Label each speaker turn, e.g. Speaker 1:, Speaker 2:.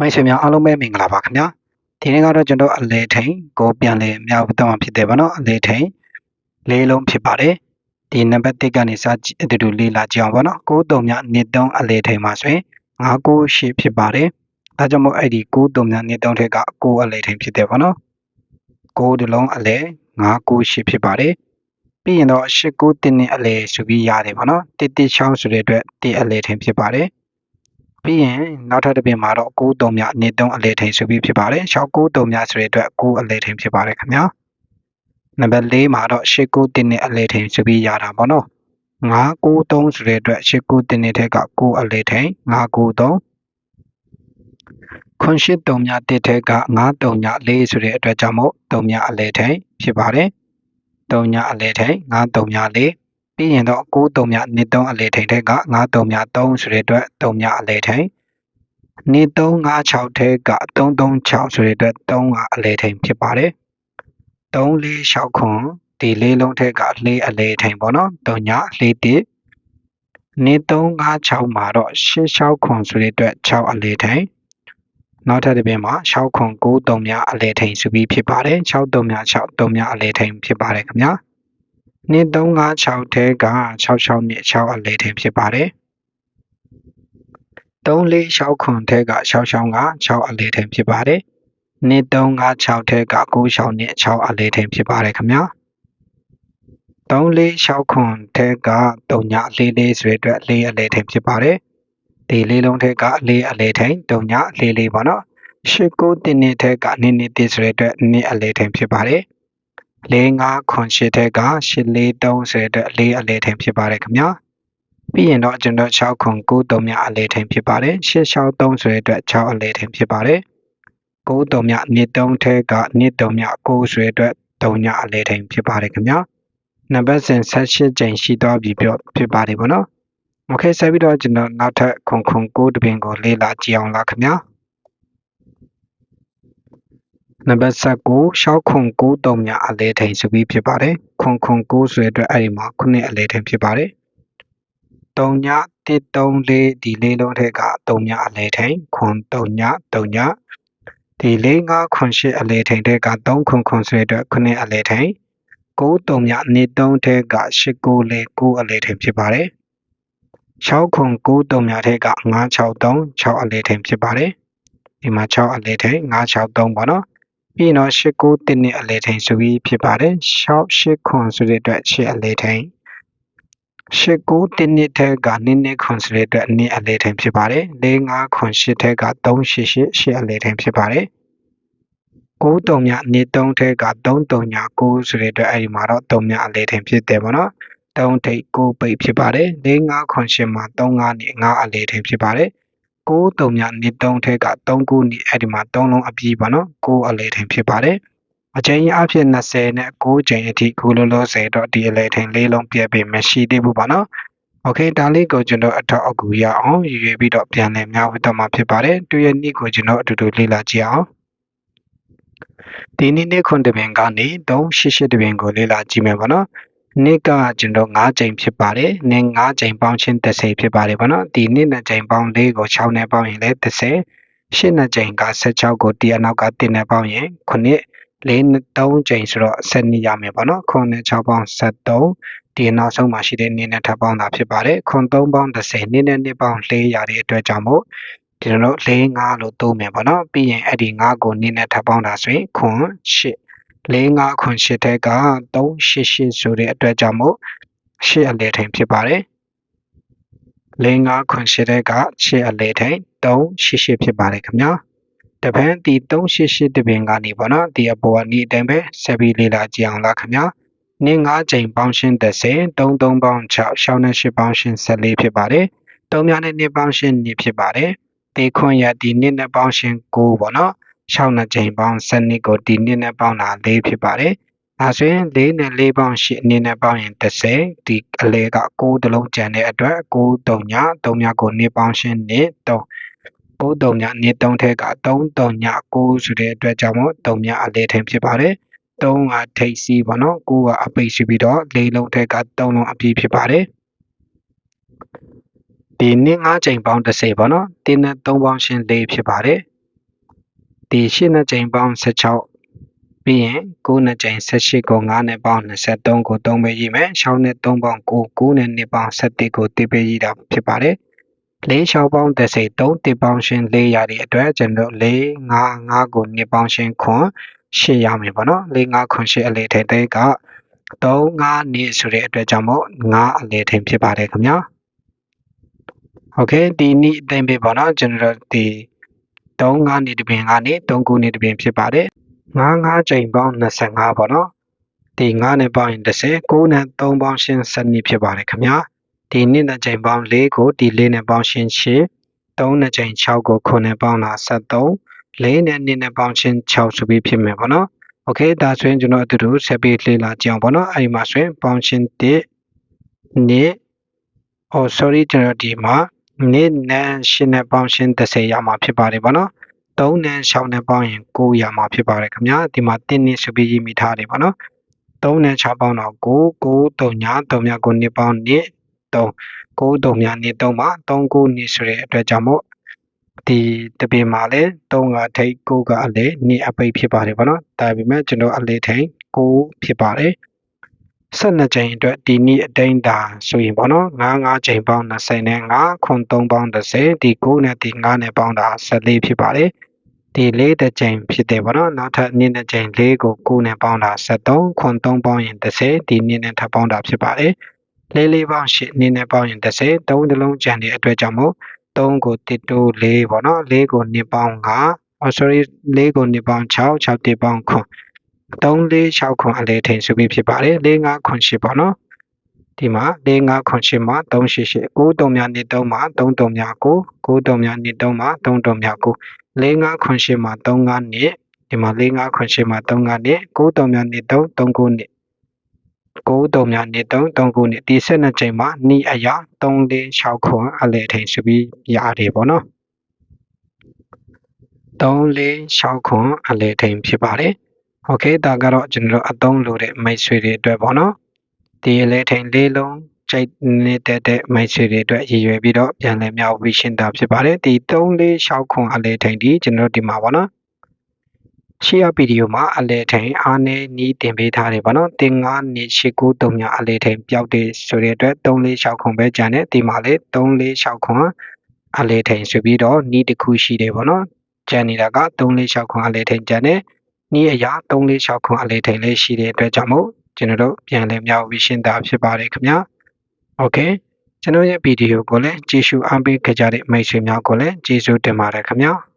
Speaker 1: မိတ်ဆွေများအားလုံးပဲမင်္ဂလာပါခင်ဗျာဒီနေ့ကတော့ကျွန်တော်အလေထိန်ကိုပြန်လေမြောက်တော့မှာဖြစ်တယ်ဗောနော်အလေထိန်လေးလုံးဖြစ်ပါတယ်ဒီနံပါတ်1ကနေစကြည့်အတူတူလေးလာကြအောင်ဗောနော်93မြနှစ်3အလေထိန်မှာဆိုရင်998ဖြစ်ပါတယ်ဒါကြောင့်မို့အဲ့ဒီ93မြနှစ်3ထက်က9အလေထိန်ဖြစ်တယ်ဗောနော်9ဒီလုံးအလေ998ဖြစ်ပါတယ်ပြီးရင်တော့89တင်းနဲ့အလေဆိုပြီးရတယ်ဗောနော်116ဆိုတဲ့အတွက်1အလေထိန်ဖြစ်ပါတယ် ပြီးရင်နောက်ထပ်တစ်ပြင်မှာတော့93မြနေ3အလဲထိန်ဆိုပြီးဖြစ်ပါတယ်693မြဆိုတဲ့အတွက်9အလဲထိန်ဖြစ်ပါတယ်ခင်ဗျာနံပါတ်4မှာတော့89တင်းနဲ့အလဲထိန်ဆိုပြီးရတာပေါ့နော်993ဆိုတဲ့အတွက်89တင်းနဲ့ထက်က9အလဲထိန်993ခွန်ရှိ3မြတစ်ထက်က93မြ4ဆိုတဲ့အတွက်ကြောင့်မို့3မြအလဲထိန်ဖြစ်ပါတယ်3မြအလဲထိန်93မြ4 ပြီးရင်တော့9 3မြနှစ်3အလဲထိန်ထက်က9 3မြ3ဆိုတဲ့အတွက်3မြအလဲထိန်နှစ်3 5 6ထက်က3 3 6ဆိုတဲ့အတွက်3ကအလဲထိန်ဖြစ်ပါတယ်3 4 6ခွန်ဒီလေးလုံးထက်ကလေးအလဲထိန်ပေါ့နော်3ညလေးတစ်နှစ်3 5 6မှာတော့6 6ခွန်ဆိုတဲ့အတွက်6အလဲထိန်နောက်ထပ်တစ်ပြင်မှာ6ခွန်9 3မြအလဲထိန်ဆိုပြီးဖြစ်ပါတယ်6 3မြ6 3မြအလဲထိန်ဖြစ်ပါတယ်ခင်ဗျာ နှစ်356ထဲက66နှစ်6အလဲထိန်ဖြစ်ပါတယ်346ခွန်ထဲက66က6အလဲထိန်ဖြစ်ပါတယ်နှစ်356ထဲက96နှစ်6အလဲထိန်ဖြစ်ပါတယ်ခင်ဗျာ346ခွန်ထဲက3ည4လေးဆိုတဲ့အတွက်4အလဲထိန်ဖြစ်ပါတယ်ဒီလေးလုံးထဲက4အလဲထိန်3ည4လေးပါနော်89တင်းနှစ်ထဲက2နှစ်တင်းဆိုတဲ့အတွက်2အလဲထိန်ဖြစ်ပါတယ် 4 5ခွန်8ထက်က8 4 3ဆိုတဲ့အတွက်4အလဲထိန်ဖြစ်ပါတယ်ခင်ဗျာပြီးရင်တော့ကျွန်တော်6ခွန်9 3မြအလဲထိန်ဖြစ်ပါတယ်8 6 3ဆိုတဲ့အတွက်6အလဲထိန်ဖြစ်ပါတယ်9 3မြနှစ်3ထက်ကနှစ်3မြ9ဆိုတဲ့အတွက်3ညအလဲထိန်ဖြစ်ပါတယ်ခင်ဗျာနံပါတ်စဉ်18ကြိမ်ရှိသွားပြီပြောဖြစ်ပါတယ်ဗောနော်โอเคဆက်ပြီးတော့ကျွန်တော်နောက်ထပ်ခွန်ခွန်9တပင်ကိုလေ့လာကြည့်အောင်လားခင်ဗျာ နံပါတ်19ရှောက်ခွန်9တုံမြအလဲထိန်ဆိုပြီးဖြစ်ပါတယ်ခွန်ခွန်9ဆိုတဲ့အတွက်အဲ့ဒီမှာခုနှစ်အလဲထိန်ဖြစ်ပါတယ်3ည134ဒီလေးလုံးထက်က3ညအလဲထိန်ခွန်3ည3ညဒီလေး5ခွန်8အလဲထိန်ထက်က3ခွန်ခွန်ဆိုတဲ့အတွက်ခုနှစ်အလဲထိန်9 3ညနှစ်3ထက်က8 9လေး9အလဲထိန်ဖြစ်ပါတယ်6ခွန်9 3ညထက်က9 6 3 6အလဲထိန်ဖြစ်ပါတယ်ဒီမှာ6အလဲထိန်9 6 3ပေါ့နော် ပြီးတော့8 9တင်းနဲ့အလဲထိန်ဆိုပြီးဖြစ်ပါတယ်6 8ခွန်ဆိုတဲ့အတွက်8အလဲထိန်ရှစ်ကူတစ်နှစ်ထက်ကနင်းနှစ်ခွန်ဆိုတဲ့အတွက်နင်းအလဲထိန်ဖြစ်ပါတယ်။၄၅ခွန်ရှစ်ထက်က3ရှစ်ရှစ်ရှစ်အလဲထိန်ဖြစ်ပါတယ်။9တုံညနင်း3ထက်က3တုံည9ဆိုတဲ့အတွက်အဲဒီမှာတော့3ညအလဲထိန်ဖြစ်တယ်ပေါ့နော်။3ထိပ်9ပိတ်ဖြစ်ပါတယ်။၄၅ခွန်ရှစ်မှာ3 5နဲ့5အလဲထိန်ဖြစ်ပါတယ်။ 9တုံညနင်း3ထက်က3 9နဲ့အဲဒီမှာ3လုံးအပြည့်ပေါ့နော်။9အလဲထိန်ဖြစ်ပါတယ်။အကြိမ်အဖြစ်20နဲ့9ကြိမ်အထိခုလောလောဆယ်တော့ဒီအလဲထိန်လေးလုံးပြည့်ပြီမရှိသေးဘူးပါနော်โอเคဒါလေးကိုကျွန်တော်အထောက်အကူရအောင်ရည်ရွယ်ပြီးတော့ပြန်လည်များဝတ်တော့မှာဖြစ်ပါတယ်တူရဲ့နေ့ကိုကျွန်တော်အတူတူလေ့လာကြည့်အောင်ဒီနေ့နေ့ခွန်တပင်ကနေ388တပင်ကိုလေ့လာကြည့်မယ်ပါနော် နေ့ကကျွန်တော်9ကြိမ်ဖြစ်ပါတယ်နေ့9ကြိမ်ပေါင်းချင်း30ဖြစ်ပါတယ်ပါနော်ဒီနေ့နဲ့ကြိမ်ပေါင်း၄ကို6နဲ့ပေါင်းရင်လည်း30ရှစ်နှစ်ကြိမ်က16ကိုဒီအနောက်က1နဲ့ပေါင်းရင်9လေး3ကြိမ်ဆိုတော့ဆက်နေရမယ်ပေါ့နော်ခွန်နဲ့6ပေါင်း73ဒီနောက်ဆုံးမှာရှိတဲ့နည်းနဲ့ထပ်ပေါင်းတာဖြစ်ပါတယ်ခွန်3ပေါင်း30နည်းနဲ့2ပေါင်း4ရတဲ့အတွက်ကြောင့်မို့ဒီလို4 5လို့သုံးမယ်ပေါ့နော်ပြီးရင်အဲ့ဒီ5ကိုနည်းနဲ့ထပ်ပေါင်းတာဆိုရင်ခွန်8 4 5ခွန်8ထက်က388ဆိုတဲ့အတွက်ကြောင့်မို့8အလဲထိန်ဖြစ်ပါတယ်4 5ခွန်8ထက်က8အလဲထိန်388ဖြစ်ပါတယ်ခင်ဗျာတပန်းဒီ388တပင်ကနေပေါ့နော်ဒီအပေါ်ကနေအတိုင်းပဲဆက်ပြီးလေ့လာကြည့်အောင်လားခင်ဗျာနင်း9ချိန်ပေါင်းရှင်း30 33ပေါင်း6ရှောင်းနဲ့8ပေါင်းရှင်း14ဖြစ်ပါတယ်3များနဲ့2ပေါင်းရှင်း2ဖြစ်ပါတယ်တေခွန်ရဒီနင်းနဲ့ပေါင်းရှင်း9ပေါ့နော် 6နဲ့ချိန်ပေါင်း12ကိုဒီနင်းနဲ့ပေါင်းတာ4ဖြစ်ပါတယ်ဒါဆိုရင်4နဲ့4ပေါင်း8အနေနဲ့ပေါင်းရင်30ဒီအလဲက9တလုံးကျန်တဲ့အတွက်9 3ည3ညကို2ပေါင်းရှင်း2 3 9တုံညနေ3ထက်က3တုံည9ဆိုတဲ့အတွက်ကြောင့်မို့တုံညအလဲထိန်ဖြစ်ပါတယ်3ကထိပ်စီးပေါ့နော်9ကအပိတ်ရှိပြီးတော့၄လုံးထက်က3လုံးအပြည့်ဖြစ်ပါတယ်ဒီနေ့9ချိန်ပေါင်း30ပေါ့နော်တင်းနဲ့3ပေါင်းရှင်း4ဖြစ်ပါတယ် ဒီရှစ်နှစ်ကြိမ်ပေါင်း16ပြီးရင်9နှစ်ကြိမ်18ကို9နဲ့ပေါင်း23ကို3ပဲရေးမယ်6နဲ့3ပေါင်း9 9နဲ့2ပေါင်း17ကို3ပဲရေးတာဖြစ်ပါတယ်လေး6ပေါင်း30 3တစ်ပေါင်းရှင်း4ရတဲ့အတွက်ကျွန်တော်4 5 5ကို2ပေါင်းရှင်းခွန်8ရမယ်ပေါ့နော်4 5ခွန်8အလေထဲတဲက3 5နေဆိုတဲ့အတွက်ကြောင့်မို့9အလေထိန်ဖြစ်ပါတယ်ခင်ဗျာโอเคဒီနေ့အသိပေးပေါ့နော်ကျွန်တော်ဒီ 3 5နေတပင်ကနေ3ခုနေတပင်ဖြစ်ပါတယ်9 9ချိန်ပေါင်း25ပေါ့နော်ဒီ9နဲ့ပေါင်းရင်30 9နဲ့3ပေါင်းရှင်း7ဖြစ်ပါတယ်ခင်ဗျာဒီနေ့နဲ့ချိန်ပေါင်း4ကိုဒီ4နဲ့ပေါင်းရှင်း8 3နဲ့ချိန်6ကို9နဲ့ပေါင်းတာ73 4နဲ့2နဲ့ပေါင်းရှင်း6ဆိုပြီးဖြစ်မယ်ပေါ့နော်โอเคဒါဆိုရင်ကျွန်တော်အတူတူဆက်ပြီးလေ့လာကြအောင်ပေါ့နော်အဲဒီမှာဆိုရင်ပေါင်းရှင်း1နေ့ oh sorry ကျွန်တော်ဒီမှာ နေ့နဲ့ရှင်းနဲ့ပေါင်းရှင်း30ရမှာဖြစ်ပါတယ်ပေါ့နော်3နဲ့6နဲ့ပေါင်းရင်9ရမှာဖြစ်ပါတယ်ခင်ဗျာဒီမှာ1နှစ်ဆိုပြီးရေးမိထားတယ်ပေါ့နော်3နဲ့6ပေါင်းတော့9 9 3ည3ည9နှစ်ပေါင်းနှစ်3 9 3ညနှစ်3မှာ3 9နှစ်ဆိုတဲ့အတွက်ကြောင့်မို့ဒီတပင်မှာလဲ3ကထိတ်9ကအလေနှစ်အပိတ်ဖြစ်ပါတယ်ပေါ့နော်ဒါပေမဲ့ကျွန်တော်အလေထိန်9ဖြစ်ပါတယ် 12ချိန်အတွက်ဒီနေ့အတိုင်းတာဆိုရင်ပေါ့နော်9 9ချိန်ပေါင်း20နဲ့9ခွန်3ပေါင်း30ဒီ9နဲ့ဒီ9နဲ့ပေါင်းတာ14ဖြစ်ပါတယ်ဒီ၄တစ်ချိန်ဖြစ်တယ်ပေါ့နော်နောက်ထပ်2တစ်ချိန်၄ကို9နဲ့ပေါင်းတာ73ခွန်3ပေါင်းရင်30ဒီ2နဲ့ထပ်ပေါင်းတာဖြစ်ပါတယ်လေးလေးပေါင်း8နည်းနဲ့ပေါင်းရင်30သုံးတလုံးကြံတဲ့အတွက်ကြောင့်မို့3ကို1တိုး4ပေါ့နော်4ကို2ပေါင်း5 oh sorry 4ကို2ပေါင်း6 6တစ်ပေါင်း9 3 4 6ခွန်အလဲထိန်ဆိုပြီးဖြစ်ပါတယ်4 5ခွန်8ပေါ့နော်ဒီမှာ4 5ခွန်8မှာ3 8 8 9 3များနေ3မှာ3 3များ9 9 3များနေ3မှာ3 3များ9 4 5ခွန်8မှာ3 5နေဒီမှာ4 5ခွန်8မှာ3 5နေ9 3များနေ3 3 9နေ9 3များနေ3 3 9နေဒီ12ချိန်မှာနီအရာ3 4 6ခွန်အလဲထိန်ဆိုပြီးရတယ်ပေါ့နော်3 4 6ခွန်အလဲထိန်ဖြစ်ပါတယ် โอเคဒါကတော့ကျွန်တော်အသုံးလို့တဲ့မိတ်ဆွေတွေအတွက်ပေါ့နော်ဒီလေထိန်လေးလုံးစိတ်နေတဲ့တဲ့မိတ်ဆွေတွေအတွက်ရည်ရွယ်ပြီးတော့ပြန်လည်မြောက်ပြီးရှင်းတာဖြစ်ပါတယ်ဒီ3 4 6ခွန်အလဲထိန်ဒီကျွန်တော်ဒီမှာပေါ့နော်ရှေ့ရဗီဒီယိုမှာအလဲထိန်အားနေနီးတင်ပေးထားတယ်ပေါ့နော်တင်9နှစ်89 3ညအလဲထိန်ပျောက်တယ်ဆိုတဲ့အတွက်3 4 6ခွန်ပဲကျန်တယ်ဒီမှာလေ3 4 6ခွန်အလဲထိန်ဆိုပြီးတော့နီးတစ်ခုရှိတယ်ပေါ့နော်ကျန်နေတာက3 4 6ခွန်အလဲထိန်ကျန်တယ် နည်းအရာ3-6ခုအလေးထိန်လေးရှိတဲ့အတွက်ကြောင့်မို့ကျွန်တော်တို့ပြန်လည်မြောက်ဝီရှင်းတာဖြစ်ပါတယ်ခင်ဗျာ။ Okay ကျွန်တော်ရဲ့ဗီဒီယိုကိုလည်းကြည့်ရှုအားပေးခဲ့ကြတဲ့မိတ်ဆွေများကိုလည်းကျေးဇူးတင်ပါတယ်ခင်ဗျာ။